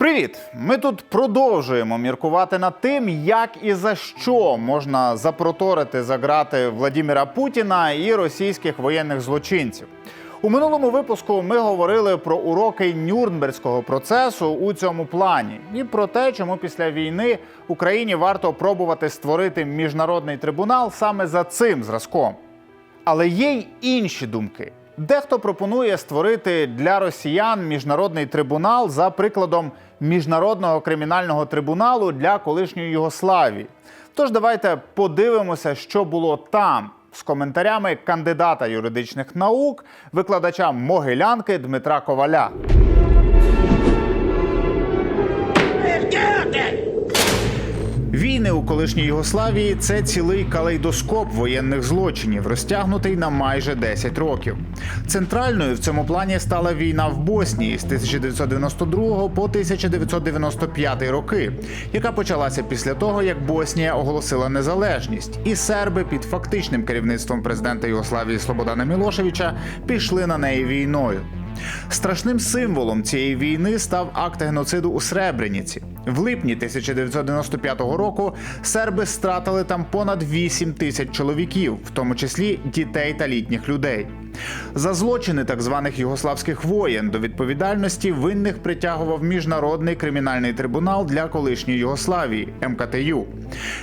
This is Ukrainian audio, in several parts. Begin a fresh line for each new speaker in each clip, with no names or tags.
Привіт! Ми тут продовжуємо міркувати над тим, як і за що можна запроторити за грати Владіміра Путіна і російських воєнних злочинців. У минулому випуску ми говорили про уроки Нюрнберзького процесу у цьому плані і про те, чому після війни Україні варто пробувати створити міжнародний трибунал саме за цим зразком. Але є й інші думки. Дехто пропонує створити для росіян міжнародний трибунал за прикладом міжнародного кримінального трибуналу для колишньої Югославії. Тож давайте подивимося, що було там з коментарями кандидата юридичних наук, викладача Могилянки Дмитра Коваля. Війни у колишній Югославії це цілий калейдоскоп воєнних злочинів, розтягнутий на майже 10 років. Центральною в цьому плані стала війна в Боснії з 1992 по 1995 роки, яка почалася після того, як Боснія оголосила незалежність, і серби під фактичним керівництвом президента Югославії Слободана Мілошевича пішли на неї війною. Страшним символом цієї війни став акт геноциду у Сребреніці. В липні 1995 року серби стратили там понад 8 тисяч чоловіків, в тому числі дітей та літніх людей. За злочини так званих югославських воєн до відповідальності винних притягував міжнародний кримінальний трибунал для колишньої Югославії МКТЮ.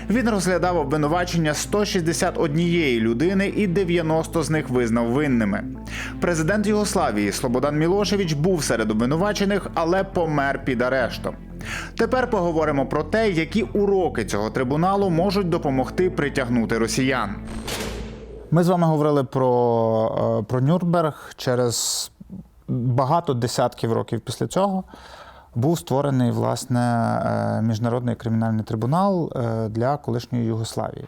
Він розглядав обвинувачення 161 людини і 90 з них визнав винними. Президент Югославії Слободан Мілошевич був серед обвинувачених, але помер під арештом. Тепер поговоримо про те, які уроки цього трибуналу можуть допомогти притягнути росіян. Ми з вами говорили про, е, про Нюрнберг через багато десятків років після цього. Був створений власне е, міжнародний кримінальний трибунал е, для колишньої Югославії.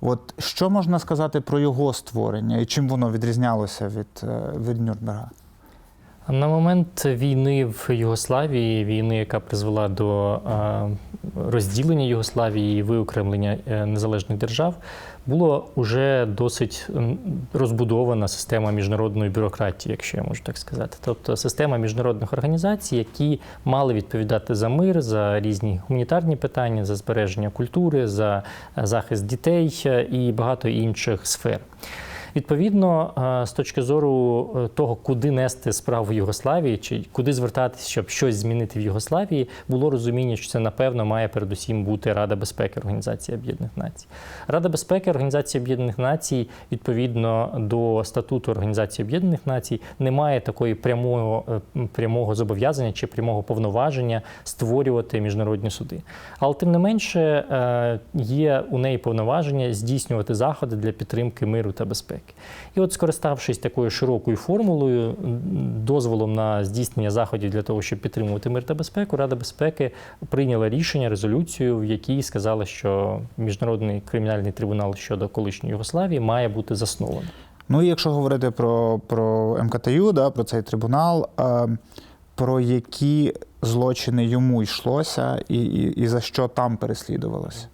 От що можна сказати про його створення і чим воно відрізнялося від, від Нюрнберга?
На момент війни в Югославії, війни, яка призвела до розділення Югославії і виокремлення е, незалежних держав, була вже досить розбудована система міжнародної бюрократії, якщо я можу так сказати. Тобто система міжнародних організацій, які мали відповідати за мир, за різні гуманітарні питання, за збереження культури, за е, захист дітей е, і багато інших сфер. Відповідно, е, з точки зору е, того, куди нести справу в Югославії, чи куди звертатися, щоб щось змінити в Югославії, було розуміння, що це напевно має передусім бути Рада безпеки Організації Об'єднаних Націй. Рада безпеки Організації Об'єднаних Націй, відповідно до статуту Організації Об'єднаних Націй, не має такої прямого, е, прямого зобов'язання чи прямого повноваження створювати міжнародні суди. Але тим не менше є у неї повноваження здійснювати заходи для підтримки миру та безпеки. І от, скориставшись такою широкою формулою, дозволом на здійснення заходів для того, щоб підтримувати мир та безпеку, Рада безпеки прийняла рішення, резолюцію, в якій сказала, що міжнародний кримінальний трибунал щодо колишньої Югославії має бути заснований.
Ну якщо говорити про, про МКТЮ, да, про цей трибунал, е, про які злочини йому йшлося і, і, і за що там переслідувалося?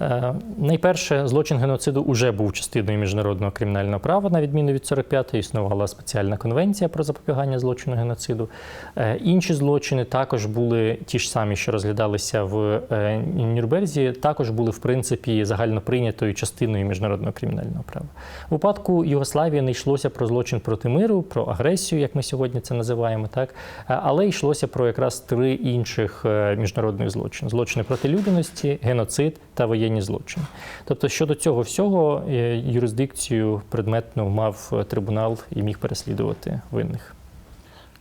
Е, Найперше, злочин геноциду вже був частиною міжнародного кримінального права, на відміну від 45-ї, існувала спеціальна конвенція про запобігання злочину геноциду. Е, Інші злочини також були ті ж самі, що розглядалися в е, Нюрнберзі, також були в принципі загальноприйнятою частиною міжнародного кримінального права. У випадку Югославії не йшлося про злочин проти миру, про агресію, як ми сьогодні це називаємо, так але йшлося про якраз три інших міжнародних злочини: злочини проти людяності, геноцид та воєнні злочини. Тобто, щодо цього всього, е, юрисдикцію предметну мав е, трибунал і міг переслідувати винних.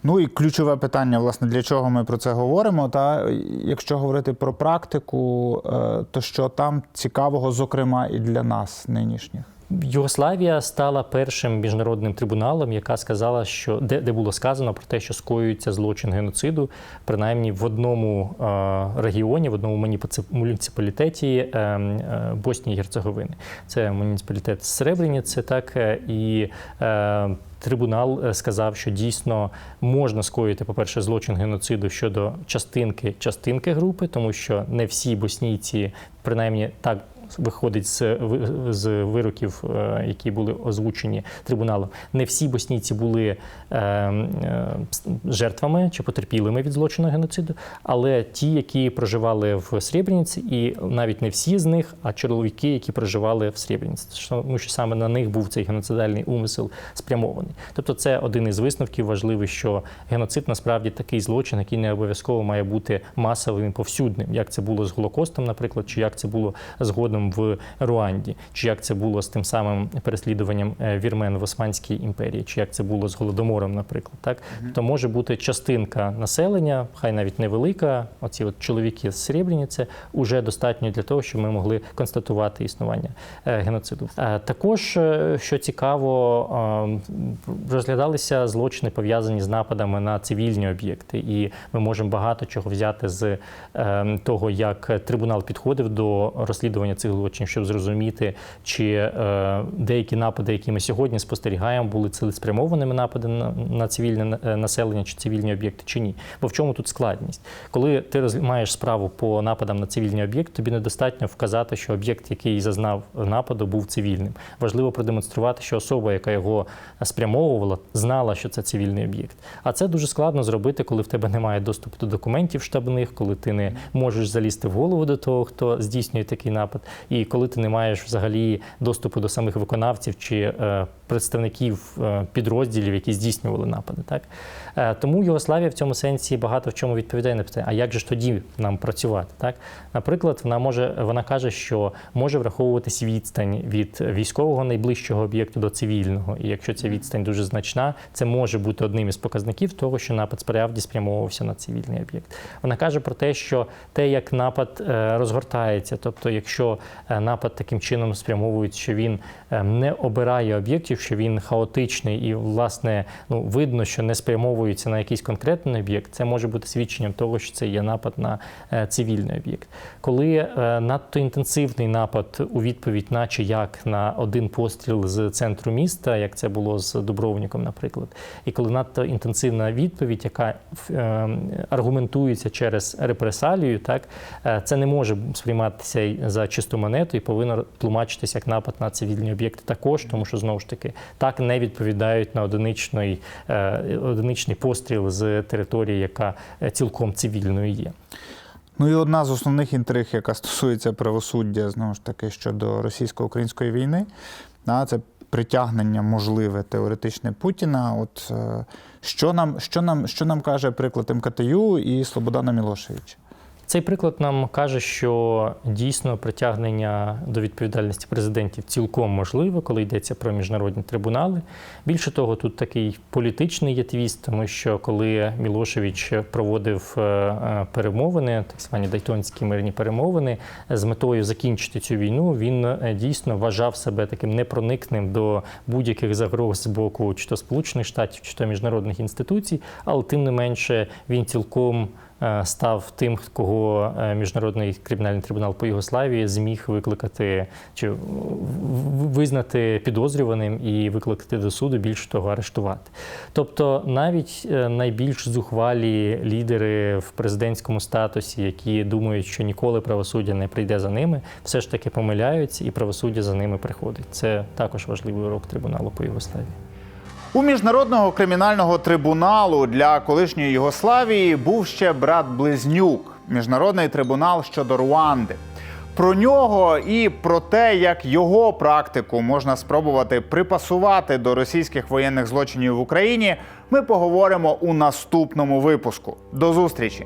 Ну і ключове питання, власне, для чого ми про це говоримо. Та якщо говорити про практику, е, то що там цікавого, зокрема, і для нас нинішніх?
Югославія стала першим міжнародним трибуналом, яка сказала, що де, де було сказано про те, що скоюється злочин геноциду, принаймні в одному е, регіоні, в одному муніци- муніципалітеті е, е, Боснії і Герцеговини. Це муніципалітет Сребреніці, так е, і. Е, Трибунал е, сказав, що дійсно можна скоїти, по-перше, злочин геноциду щодо частинки частинки групи, тому що не всі боснійці, принаймні так виходить з, з вироків, е, які були озвучені трибуналом, не всі боснійці були е, е, жертвами чи потерпілими від злочину геноциду, але ті, які проживали в Сребрениці, і навіть не всі з них, а чоловіки, які проживали в Сребрениці, тому що саме на них був цей геноцидальний умисел спрямований. Тобто, це один із висновків важливий, що геноцид насправді такий злочин, який не обов'язково має бути масовим і повсюдним, як це було з Голокостом, наприклад, чи як це було згодом в Руанді, чи як це було з тим самим переслідуванням е, вірмен в Османській імперії, чи як це було з голодомором, наприклад, так то може бути частинка населення, хай навіть невелика. Оці от чоловіки з Сребрениці, уже достатньо для того, щоб ми могли констатувати існування е, геноциду. Е, Також, що цікаво, е, розглядалися злочини пов'язані з нападами на цивільні об'єкти, і ми можемо багато чого взяти з е, того, як трибунал підходив до розслідування цих злочинів, щоб зрозуміти, чи е, деякі напади, які ми сьогодні спостерігаємо, були цілеспрямованими напади на, на цивільне е, населення чи цивільні об'єкти, чи ні. Бо в чому тут складність? Коли ти роз- маєш справу по нападам на цивільні об'єкти, тобі недостатньо вказати, що об'єкт, який зазнав нападу, був цивільним. Важливо продемонструвати, що особа, яка його спрямовувала, знала, що це цивільний об'єкт. А це дуже складно зробити, коли в тебе немає доступу до документів штабних, коли ти не можеш залізти в голову до того, хто здійснює такий напад, і коли ти не маєш взагалі доступу до самих виконавців чи е, представників е, підрозділів, які здійснювали напади. Так? Е, тому Югославія в цьому сенсі багато в чому відповідає на питання, а як же ж тоді нам працювати? Так? Наприклад, вона може вона каже, що може враховуватись відстань від військового найближчого об'єкту до цивільного. І якщо ця відстань дуже значна, це може бути одним із показників того, що напад справді спрямовувався на цивільний об'єкт. Вона каже про те, що те, як напад е, розгортається, тобто, якщо е, напад таким чином спрямовується, що він не обирає об'єктів, що він хаотичний і, власне, ну видно, що не спрямовується на якийсь конкретний об'єкт, це може бути свідченням того, що це є напад на е, цивільний об'єкт. Коли е, надто інтенсивний напад у відповідь, наче як на один постріл з центру міста, як це було з Дубровником, наприклад, і коли надто інтенсивна відповідь, яка е, аргументується через репресалію, так це не може сприйматися за чисту монету і повинно тлумачитися як напад на цивільні об'єкти також, тому що знову ж таки так не відповідають на одиничний, е, одиничний постріл з території, яка е, цілком цивільною є.
Ну і одна з основних інтриг, яка стосується правосуддя, знову ж таки, щодо російсько-української війни, це притягнення можливе теоретичне Путіна. От е, що нам, що нам, що нам каже приклад МКТЮ і Слободана Мілошевича?
Цей приклад нам каже, що дійсно притягнення до відповідальності президентів цілком можливе, коли йдеться про міжнародні трибунали. Більше того, тут такий політичний є твіст, тому що коли Мілошевич проводив е, е, перемовини, так звані Дайтонські мирні перемовини, з метою закінчити цю війну, він е, дійсно вважав себе таким непроникним до будь-яких загроз з боку чи то Сполучених Штатів, чи то міжнародних інституцій, але тим не менше він цілком став тим, кого е, міжнародний кримінальний трибунал по Югославії зміг викликати чи визнати підозрюваним і викликати до суду, більше того, арештувати. Тобто, навіть е, найбільш зухвалі лідери в президентському статусі, які думають, що ніколи правосуддя не прийде за ними, все ж таки помиляються, і правосуддя за ними приходить. Це також важливий урок трибуналу по Югославії.
У міжнародного кримінального трибуналу для колишньої Югославії був ще брат Близнюк, міжнародний трибунал щодо Руанди. Про нього і про те, як його практику можна спробувати припасувати до російських воєнних злочинів в Україні, ми поговоримо у наступному випуску. До зустрічі!